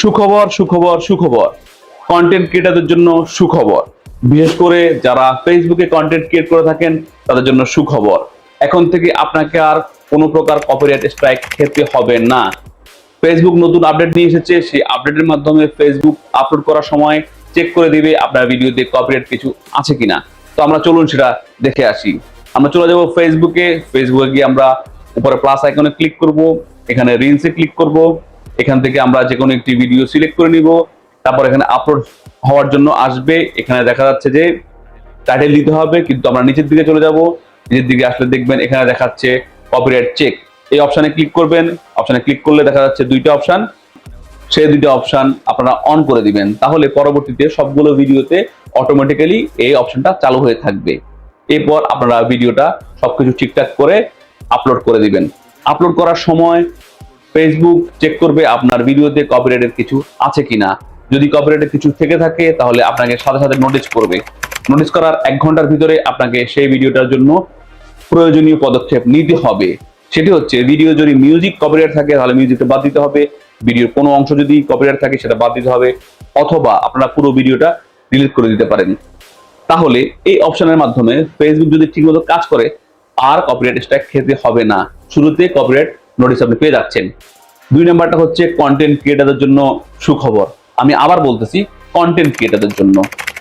সুখবর সুখবর সুখবর। কন্টেন্ট ক্রিয়েটারদের জন্য সুখবর। বিশেষ করে যারা ফেসবুকে কন্টেন্ট ক্রিয়েট করে থাকেন, তাদের জন্য সুখবর। এখন থেকে আপনাকে আর কোনো প্রকার কপিরাইট স্ট্রাইক খেতে হবে না। ফেসবুক নতুন আপডেট নিয়ে এসেছে, সেই আপডেটের মাধ্যমে ফেসবুক আপলোড করার সময় চেক করে দিবে আপনার ভিডিওতে কপিরাইট কিছু আছে কিনা। তো আমরা চলুন সেটা দেখে আসি। আমরা চলে যাব ফেসবুকে ফেসবুকে গিয়ে আমরা উপরে প্লাস আইকনে ক্লিক করব। এখানে রিলসে ক্লিক করব। এখান থেকে আমরা যে কোনো একটি ভিডিও সিলেক্ট করে নিব। তারপর এখানে আপলোড হওয়ার জন্য আসবে। এখানে দেখা যাচ্ছে যে টাইটেল দিতে হবে, কিন্তু আমরা নিচের দিকে চলে যাব। নিচের দিকে আসলে দেখবেন এখানে দেখাচ্ছে কপিরাইট চেক এই অপশানে ক্লিক করবেন। অপশানে ক্লিক করলে দেখা যাচ্ছে দুইটা অপশান সেই দুইটা অপশান আপনারা অন করে দিবেন। তাহলে পরবর্তীতে সবগুলো ভিডিওতে অটোমেটিক্যালি এই অপশনটা চালু হয়ে থাকবে। এরপর আপনারা ভিডিওটা সবকিছু ঠিকঠাক করে আপলোড করে দিবেন। আপলোড করার সময় ফেসবুক চেক করবে আপনার ভিডিওতে কপিরাইটের কিছু আছে কিনা। যদি কপিরাইটের কিছু থেকে থাকে, তাহলে আপনাকে সাথে সাথে নোটিস করবে। নোটিস করার এক ঘণ্টার ভিতরে আপনাকে সেই ভিডিওটার জন্য প্রয়োজনীয় পদক্ষেপ নিতে হবে। সেটি হচ্ছে ভিডিও যদি মিউজিক কপিরাইট থাকে, তাহলে মিউজিকটা বাদ দিতে হবে। ভিডিওর কোনো অংশ যদি কপিরাইট থাকে, সেটা বাদ দিতে হবে। অথবা আপনারা পুরো ভিডিওটা ডিলিট করে দিতে পারেন। তাহলে এই অপশনের মাধ্যমে ফেসবুক যদি ঠিকমতো কাজ করে, আর কপিরাইট স্ট্রাইক খেতে হবে না। শুরুতে কপিরাইট নোটিস আপনি পেয়ে যাচ্ছেন। দুই নাম্বারটা হচ্ছে কন্টেন্ট ক্রিয়েটারদের জন্য সুখবর। আমি আবার বলতেছি কন্টেন্ট ক্রিয়েটারদের জন্য।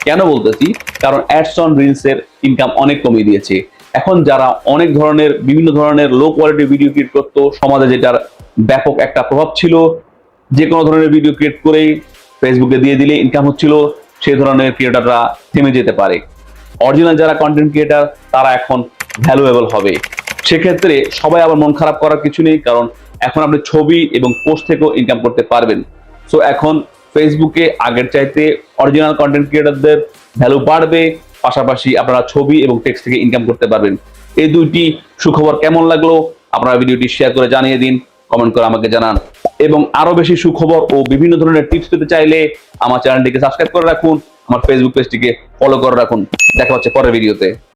কেন বলতেছি? কারণ অ্যাডস অন রিলস এর ইনকাম অনেক কমিয়ে দিয়েছে। এখন যারা অনেক ধরনের, বিভিন্ন ধরনের লো কোয়ালিটি ভিডিও ক্রিয়েট করতো, সমাজে যেটার ব্যাপক একটা প্রভাব ছিল, যে কোনো ধরনের ভিডিও ক্রিয়েট করেই ফেসবুকে দিয়ে দিলে ইনকাম হচ্ছিল সেই ধরনের ক্রিয়েটাররা থেমে যেতে পারে। অরিজিনাল যারা কন্টেন্ট ক্রিয়েটার তারা এখন ভ্যালুয়েবল হবে। সেক্ষেত্রে সবাই আবার মন খারাপ করার কিছু নেই, কারণ এখন আপনি ছবি এবং পোস্ট থেকেও ইনকাম করতে পারবেন। সো এখন ফেসবুকে আগের চাইতে অরিজিনাল কন্টেন্ট ক্রিয়েটারদের ভ্যালু বাড়বে, পাশাপাশি আপনারা ছবি এবং টেক্সট থেকে ইনকাম করতে পারবেন। এই দুইটি সুখবর কেমন লাগল, আপনারা ভিডিওটি শেয়ার করে জানিয়ে দিন কমেন্ট করে আমাকে জানান। এবং আরও বেশি সুখবর ও বিভিন্ন ধরনের টিপস পেতে চাইলে আমার চ্যানেলটিকে সাবস্ক্রাইব করে রাখুন, আমার ফেসবুক পেজটিকে ফলো করে রাখুন। দেখা হচ্ছে পরের ভিডিওতে।